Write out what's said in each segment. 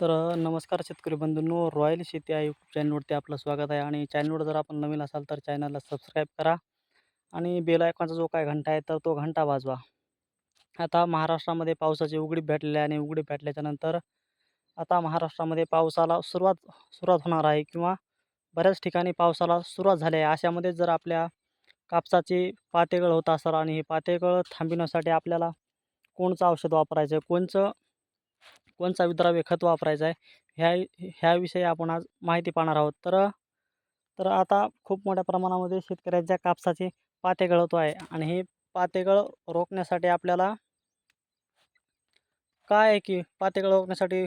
तर नमस्कार शेतकरी बंधूंनो रॉयल शेती आहे यूट्यूब चॅनलवरती आपलं स्वागत आहे. आणि चॅनलवर जर आपण नवीन असाल तर चॅनलला सबस्क्राईब करा आणि बेल आयकॉनचा जो काय घंटा आहे तर तो घंटा वाजवा. आता महाराष्ट्रामध्ये पावसाची उघडी भेटलेली आहे आणि उघडी भेटल्याच्यानंतर आता महाराष्ट्रामध्ये पावसाला सुरुवात सुरुवात होणार आहे किंवा बऱ्याच ठिकाणी पावसाला सुरुवात झाली आहे. अशामध्ये जर आपल्या कापसाची पातेगळ होत असेल आणि हे पातेगळ थांबविण्यासाठी आपल्याला कोणचं औषध वापरायचं आहे? कोणचं कोणचा विद्राव्य खत वापरायचं आहे ह्या ह्याविषयी आपण आज माहिती पाहणार आहोत. तर तर आता खूप मोठ्या प्रमाणामध्ये शेतकऱ्यांच्या कापसाचे पाते गळतो आहे आणि हे पातेगळ रोखण्यासाठी आपल्याला काय आहे की पातेगळ रोखण्यासाठी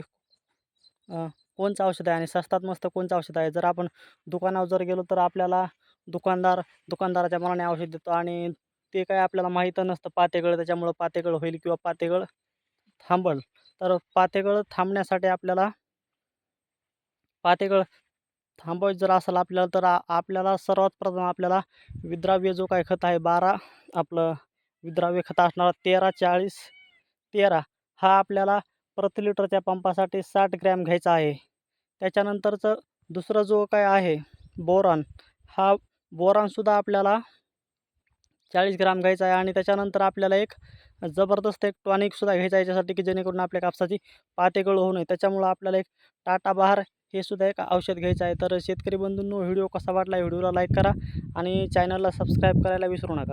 कोणचं औषध आहे आणि स्वस्तात मस्त कोणचं औषध आहे? जर आपण दुकानावर जर गेलो तर आपल्याला दुकानदार दुकानदाराच्या मनाने औषध देतो आणि ते काय आपल्याला माहीत नसतं पातेगळ त्याच्यामुळं पातेगळ होईल किंवा पातेगळ थांबल. तर पातेगळ थांबण्यासाठी आपल्याला पातेगळ थांबवायचं जर असेल आपल्याला तर आपल्याला सर्वात प्रथम आपल्याला विद्राव्य जो काय खत आहे बारा आपलं विद्राव्य खत असणारा तेरा चाळीस तेरा हा आपल्याला प्रति लिटरच्या पंपासाठी साठ ग्रॅम घ्यायचा आहे. त्याच्यानंतरचं दुसरा जो काय आहे बोरॉन हा बोरॉनसुद्धा आपल्याला चाळीस ग्राम घ्यायचा आहे आणि त्याच्यानंतर आपल्याला एक जबरदस्त एक टॉनिकसुद्धा घ्यायचं आहे याच्यासाठी की जेणेकरून आपल्या कापसाची पातेगळ होऊ नये. त्याच्यामुळं आपल्याला एक टाटा बहार हे सुद्धा एक औषध घ्यायचं आहे. तर शेतकरी बंधूंनो व्हिडिओ कसा वाटला व्हिडिओला लाईक करा आणि चॅनलला सबस्क्राईब करायला विसरू नका.